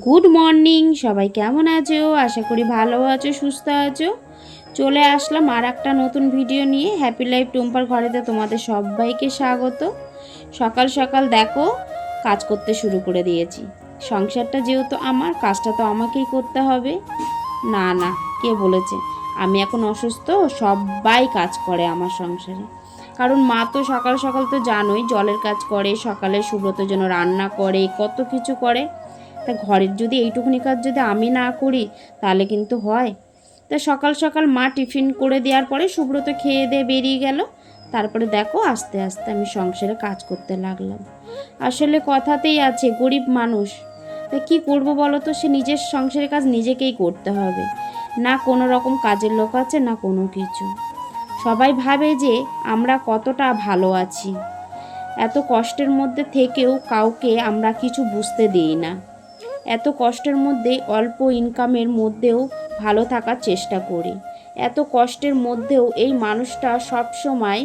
Good morning, সবাই কেমন আছো? আশা করি ভালো আছো, সুস্থ আছো। চলে আসলাম আর একটা নতুন ভিডিও নিয়ে। হ্যাপি লাইফ টুম্পার ঘরেতে তোমাদের সবাইকে স্বাগত। সকাল সকাল দেখো, কাজ করতে শুরু করে দিয়েছি। সংসারটা যেহেতু আমার, কাজটা তো আমাকেই করতে হবে। না না, কে বলেছে? আমি এখন অসুস্থ, সবাই কাজ করে আমার সংসারে। কারণ মা তো সকাল সকাল তো জানোই, জলের কাজ করে, সকালে সুব্রতের জন্য রান্না করে, কত কিছু করে। তা ঘরের যদি এইটুকুনি কাজ যদি আমি না করি, তাহলে কিন্তু হয়। তা সকাল সকাল মা টিফিন করে দেওয়ার পরে সুব্রত খেয়ে দিয়ে বেরিয়ে গেল। তারপরে দেখো আস্তে আস্তে আমি সংসারে কাজ করতে লাগলাম। আসলে কথাতেই আছে, গরিব মানুষ। তা কী করব বলো তো? সে নিজের সংসারের কাজ নিজেকেই করতে হবে। না কোনো রকম কাজের লোক আছে, না কোনো কিছু। সবাই ভাবে যে আমরা কতটা ভালো আছি। এত কষ্টের মধ্যে থেকেও কাউকে আমরা কিছু বুঝতে দিই না। এত কষ্টের মধ্যে অল্প ইনকামের মধ্যেও ভালো থাকার চেষ্টা করি। এত কষ্টের মধ্যেও এই মানুষটা সব সময়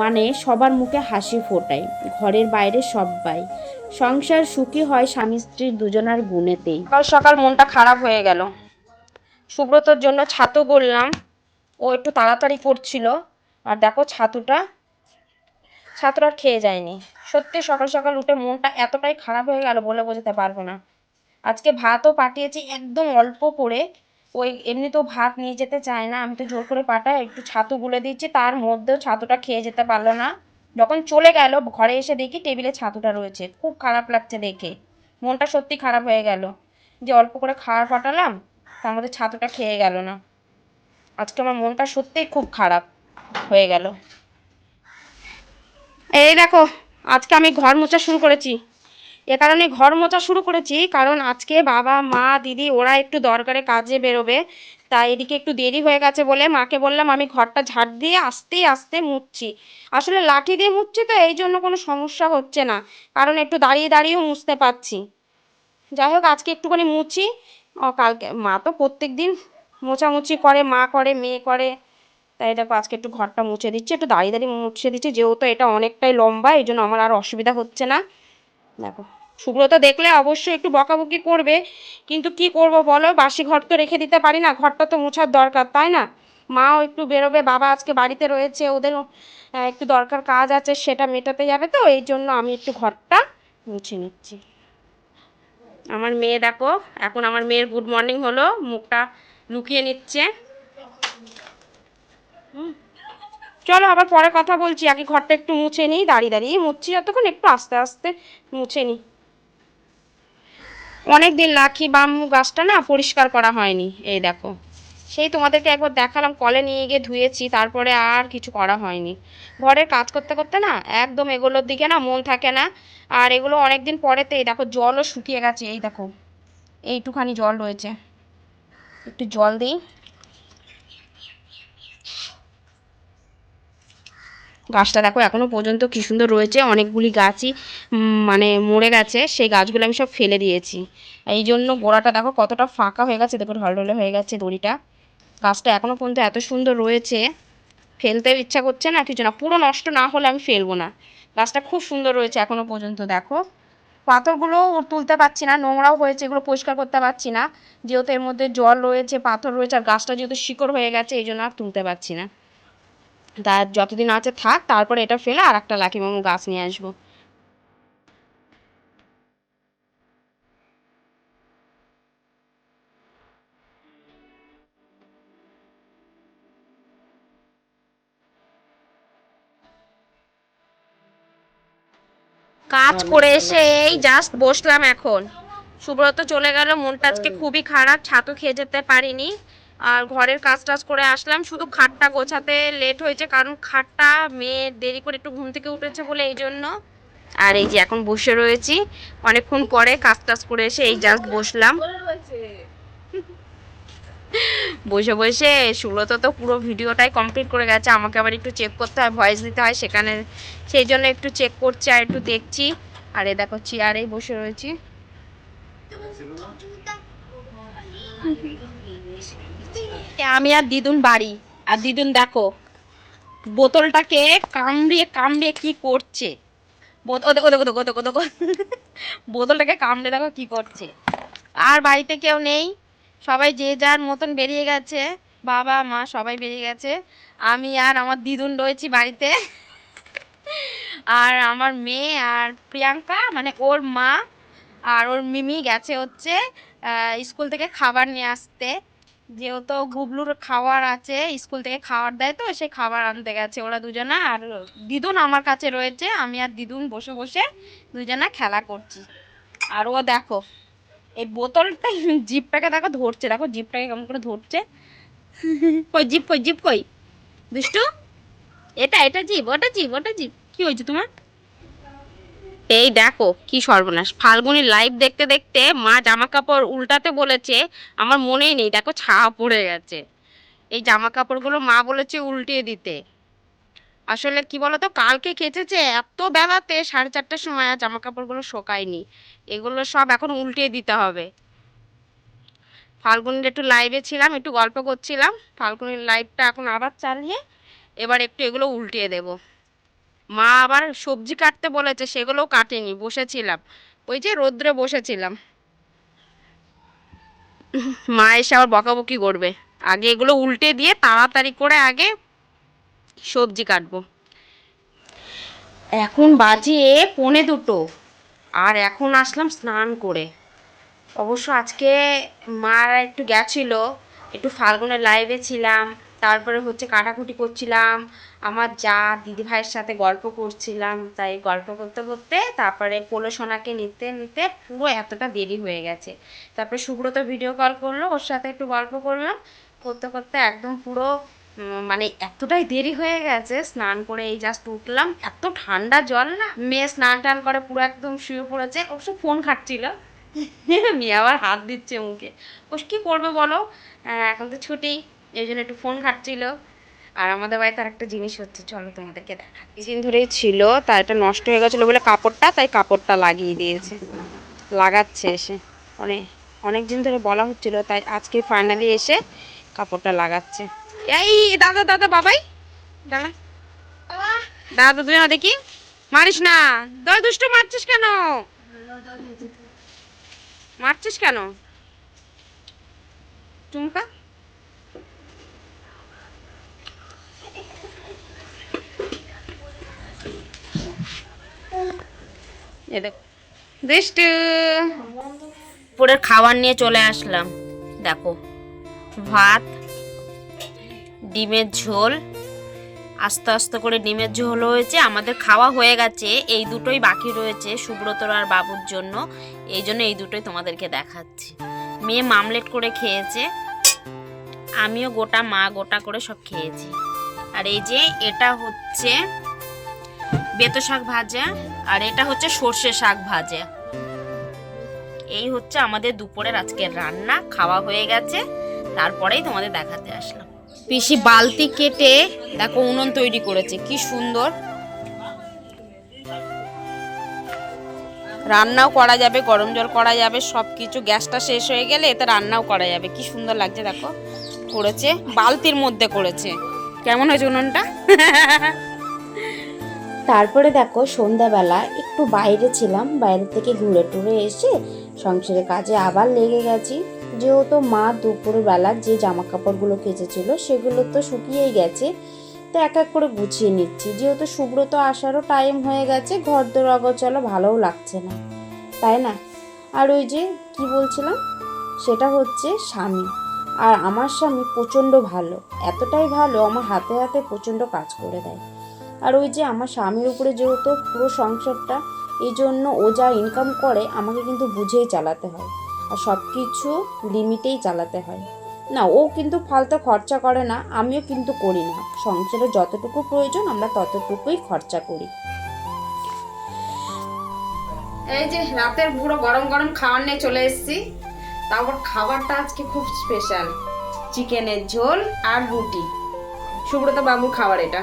মানে সবার মুখে হাসি ফোটায়, ঘরের বাইরে সবাই সংসার সুখী হয় স্বামী স্ত্রীর দুজনার গুণেতেই। সকাল সকাল মনটা খারাপ হয়ে গেল। সুব্রতর জন্য ছাতু বললাম, ও একটু তাড়াতাড়ি করছিল, আর দেখো ছাতুটা ছাতুটা খেয়ে যায়নি। সত্যি সকাল সকাল উঠে মনটা এতটাই খারাপ হয়ে গেল বলে বোঝাতে পারব না। আজকে ভাতও পাঠিয়েছি, একদম অল্প করে। ওই এমনি তো ভাত নিয়ে যেতে চায় না, আমি তো জোর করে পাঠাই, একটু ছাতু গুলে দিচ্ছি, তার মধ্যেও ছাতুটা খেয়ে যেতে পারল না। যখন চলে গেল, ঘরে এসে দেখি টেবিলে ছাতুটা রয়েছে, খুব খারাপ লাগছে দেখে। মনটা সত্যি খারাপ হয়ে গেল, যে অল্প করে খাওয়ার পাঠালাম, তার মধ্যে ছাতুটা খেয়ে গেল না। আজকে আমার মনটা সত্যিই খুব খারাপ হয়ে গেল। এই দেখো, আজকে আমি ঘর মোছা শুরু করেছি। এ কারণে ঘর মোচা শুরু করেছি, কারণ আজকে বাবা, মা, দিদি ওরা একটু দরকারে কাজে বেরোবে। তাই এদিকে একটু দেরি হয়ে গেছে বলে মাকে বললাম, আমি ঘরটা ঝাড় দিয়ে আস্তে আস্তে মুছছি। আসলে লাঠি দিয়ে মুছছি তো, এই জন্য কোনো সমস্যা হচ্ছে না, কারণ একটু দাঁড়িয়ে, দাঁড়িয়েও মুছতে পারছি। যাই হোক, আজকে একটুখানি মুছি। ও, কালকে, মা তো প্রত্যেক দিন মোছামুছি করে, মা করে, মেয়ে করে। তাই দেখো, আজকে একটু ঘরটা মুছে দিচ্ছি, একটু দাঁড়িয়ে দাঁড়িয়ে মুছে দিচ্ছি, যেহেতু এটা অনেকটাই লম্বা, এই জন্য আমার আর অসুবিধা হচ্ছে না। দেখো। সুব্রত দেখলে অবশ্যই একটু বকাবকি করবে, কিন্তু কি করব বলো? বাসি ঘর তো রেখে দিতে পারি না, ঘরটা তো মোছার দরকার, তাই না? মাও একটু বেরোবে, বাবা আজকে বাড়িতে রয়েছে ওদের একটু দরকার কাজ আছে, সেটা মেটাতে যাবে তো, এই জন্য আমি একটু ঘরটা মুছে নিচ্ছি। আমার মেয়ে দেখো, এখন আমার মেয়ের গুড মর্নিং হলো, মুখটা লুকিয়ে নিচ্ছে। হুম। চলো আবার পরে কথা বলছি, আগে ঘরটা একটু মুছে নিই, দাঁড়িয়ে দাঁড়িয়ে মুছছি যতক্ষণ, একটু আস্তে আস্তে মুছে নিই। অনেক দিন লাখি বামু গাছটা না পরিষ্কার করা হয়নি, এই দেখো। সেই তোমাদেরকে একবার দেখালাম, কলে নিয়ে গিয়ে ধুয়েছি, তারপরে আর কিছু করা হয়নি। ঘরের কাজ করতে করতে না একদম এগুলোর দিকে না মন থাকে না, আর এগুলো অনেক দিন পরেতে, এই দেখো জলও শুকিয়ে গেছে, এই দেখো। এইটুখানি জল রয়েছে। একটু জল দিই। গাছটা দেখো এখনও পর্যন্ত কি সুন্দর রয়েছে, অনেকগুলি গাছই মানে মরে গেছে, সেই গাছগুলো আমি সব ফেলে দিয়েছি। এই জন্য গোড়াটা দেখো কতটা ফাঁকা হয়ে গেছে, দেখো ঢলঢলে হয়ে গেছে দড়িটা। গাছটা এখনও পর্যন্ত এত সুন্দর রয়েছে, ফেলতেও ইচ্ছা করছে না, কিছু না, পুরো নষ্ট না হলে আমি ফেলব না। গাছটা খুব সুন্দর রয়েছে এখনও পর্যন্ত, দেখো। পাথরগুলো তুলতে পারছি না, নোংরাও হয়েছে, এগুলো পরিষ্কার করতে পারছি না। যেহেতু এর মধ্যে জল রয়েছে, পাথর রয়েছে, আর গাছটা যেহেতু শিকড় হয়ে গেছে, এই জন্য আর তুলতে পারছি না। তার যতদিন আছে থাক, তারপরে এটা ফেলে আর একটা লাকি মামু গাছ নিয়ে আসব। কাজ করে এসে এই জাস্ট বসলাম এখন। সুব্রত চলে গেল, মনটা আজকে খুবই খারাপ, ছাতু খেয়ে যেতে পারিনি। আর ঘরের কাজ টাজ করে আসলাম। শুধু খাটটা গোছাতে লেট হয়েছে, কারণ খাটটা মেয়ে দেরি করে একটু ঘুম থেকে উঠেছে বলে এই জন্য। আর এই যে এখন বসে রয়েছি। অনেকক্ষণ পরে কাজ টাজ করে এসে এই জাস্ট বসলাম। বসে বসে সুব্রত তো পুরো ভিডিওটাই কমপ্লিট করে গেছে। আমাকে আবার একটু চেক করতে হয় ভয়েস দিতে হয়, সেখানে সেই জন্য একটু চেক করছি আর একটু দেখছি। আর এ দেখো চেয়ারেই বসে রয়েছি। আমি আর দিদুন বাড়ি। আর দিদুন দেখো, বোতলটাকে কামড়িয়ে কামড়িয়ে কি করছে। বোতলটাকে কামড়ে দেখো কি করছে। আর বাড়িতে কেউ নেই। সবাই যে যার মতন বেরিয়ে গেছে। বাবা, মা সবাই বেরিয়ে গেছে। আমি আর আমার দিদুন রয়েছি বাড়িতে। আর আমার মেয়ে আর প্রিয়াঙ্কা মানে ওর মা আর ওর মিমি গেছে হচ্ছে স্কুল থেকে খাবার নিয়ে আসতে। যেহেতু গুবলুর খাবার আছে স্কুল থেকে খাবার দেয় তো সেই খাবার আনতে গেছে ওরা দুজনা। আর দিদুন আমার কাছে রয়েছে আমি আর দিদুন বসে বসে দুজনা খেলা করছি। আর ও দেখো এই বোতলটা জিপটাকে দেখো ধরছে দেখো জিপটাকে কেমন করে ধরছে। কই জিপ কই জিপ কই? দুষ্টু? এটা এটা জিপ ওটা জিপ ওটা জিপ। কি হয়েছে তোমার? এই দেখো, কি সর্বনাশ। ফাল্গুনি লাইভ দেখতে দেখতে মা জামা কাপড় উল্টাতে বলেছে, আমার মনেই নেই, দেখো ছাওয়া পড়ে গেছে। এই জামা কাপড়গুলো মা বলেছে উল্টিয়ে দিতে। আসলে কি বলতো, কালকে কেচেছে, এত বেলাতে সাড়ে চারটার সময় আর জামা কাপড়গুলো শোকায়নি। এগুলো সব এখন উল্টিয়ে দিতে হবে। ফাল্গুনির একটু লাইভে ছিলাম, একটু গল্প করছিলাম। ফাল্গুনির লাইভটা এখন আবার চালিয়ে, এবার একটু এগুলো উল্টিয়ে দেব। মা আবার সবজি কাটতে বলেছে, সেগুলোও কাটেনি, বসেছিলাম। ওই যে রোদ্রে বসেছিলাম। মা এসে আবার বকাবকি করবে। আগে এগুলো উল্টে দিয়ে তাড়াতাড়ি করে আগে সবজি কাটবো। এখন বাজে পনে দুটো। আর এখন আসলাম স্নান করে। অবশ্য আজকে মারা একটু গেছিল, একটু ফাল্গুনের লাইভে ছিলাম। তারপরে হচ্ছে কাটাকুটি করছিলাম, আমার যা দিদি ভাইয়ের সাথে গল্প করছিলাম, তাই গল্প করতে করতে তারপরে পোলো সোনাকে নিতে নিতে পুরো এতটা দেরি হয়ে গেছে। তারপরে সুব্রত ভিডিও কল করল, ওর সাথে একটু গল্প করলাম, করতে করতে একদম পুরো মানে এতটাই দেরি হয়ে গেছে, স্নান করে এই জাস্ট উঠলাম, এত ঠান্ডা জল না, মেয়ে স্নান টান করে পুরো একদম শুয়ে পড়েছে, অবশ্য ফোন খাটছিল মেয়ে আবার হাত দিচ্ছে মুখে ও কি করবে বলো? এখন তো ছুটি। এই জন্য একটু ফোন ঘাটছিল। আর আমাদের বাড়িতে আর একটা জিনিস হচ্ছে, চলো তোমাদেরকে দেখা কিছুদিন ধরেই ছিল তা এটা নষ্ট হয়ে গেছিল বলে কাপড়টা, তাই কাপড়টা লাগিয়ে দিয়েছে। লাগাচ্ছে এসে। অনেক অনেক দিন ধরে বলা হচ্ছিল, তাই আজকে ফাইনালি এসে কাপড়টা লাগাচ্ছে। এই দাদা দাদা, বাবাই দাদা, তুই না দেখি? মারিস না। দয় দুষ্ট মারছিস কেন? মারছিস কেন? চুমকা? এ খাবার নিয়ে চলে আসলাম। দেখো, ভাত, ডিমের ঝোল, আস্তে আস্তে করে ডিমের ঝোল হয়েছে, আমাদের খাওয়া হয়ে গেছে, এই দুটোই বাকি রয়েছে সুব্রতর আর বাবুর জন্য, এই জন্য এই দুটোই তোমাদেরকে দেখাচ্ছি। মেয়ে মামলেট করে খেয়েছে, আমিও গোটা মা গোটা করে সব খেয়েছি। আর এই যে এটা হচ্ছে বেতো শাক ভাজা আর এটা হচ্ছে সর্ষে শাক ভাজা। এই হচ্ছে আমাদের দুপুরের আজকের রান্না, খাওয়া হয়ে গেছে। তারপরেই তোমাদের দেখাতে আসলাম। পিসি বালতি কেটে, দেখো উনুন তৈরি করেছে, কি সুন্দর। রান্নাও করা যাবে, গরম জল করা যাবে সব কিছু গ্যাসটা শেষ হয়ে গেলে এতে রান্নাও করা যাবে। কি সুন্দর লাগছে, দেখো। করেছে, বালতির মধ্যে করেছে। কেমন হয়েছে উনুনটা? তারপরে দেখো সন্ধ্যাবেলা একটু বাইরে ছিলাম, বাইরে থেকে ঘুরে টুরে এসে সংসারের কাজে আবার লেগে গেছি। যেহেতু মা দুপুরবেলা যে জামা কাপড়গুলো কেচেছিল সেগুলো তো শুকিয়েই গেছে, তো এক এক করে গুছিয়ে নিচ্ছি। যেহেতু সুব্রত আসারও টাইম হয়ে গেছে ঘর দোর অগচলো ভালোও লাগছে না, তাই না? আর ওই যে কি বলছিলাম? সেটা হচ্ছে স্বামী। আর আমার স্বামী প্রচণ্ড ভালো, এতটাই ভালো, আমার হাতে হাতে প্রচণ্ড কাজ করে দেয়। আর ওই যে আমার স্বামীর উপরে যেহেতু পুরো সংসারটা, এই জন্য ও যা ইনকাম করে আমাকে কিন্তু বুঝেই চালাতে হয়। আর সব কিছু লিমিটেই চালাতে হয়। না, ও কিন্তু ফালতু খরচা করে না, আমিও কিন্তু করি না। সংসারে যতটুকু প্রয়োজন, আমরা ততটুকুই খরচা করি। এই যে রাতের পুরো গরম গরম খাবার নিয়ে চলে এসেছি। তারপর খাবারটা আজকে খুব স্পেশাল চিকেনের ঝোল আর রুটি। সুব্রত বাবুর খাবার এটা।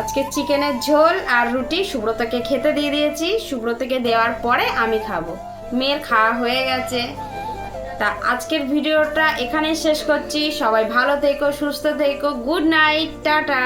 আজকে চিকেনের ঝোল আর রুটি সুব্রতকে খেতে দিয়ে দিয়েছি। সুব্রতকে দেওয়ার পরে আমি খাব। মেয়ের খাওয়া হয়ে গেছে। তা আজকের ভিডিওটা এখানেই শেষ করছি। সবাই ভালো থেকো, সুস্থ থেকো। Good night, tata.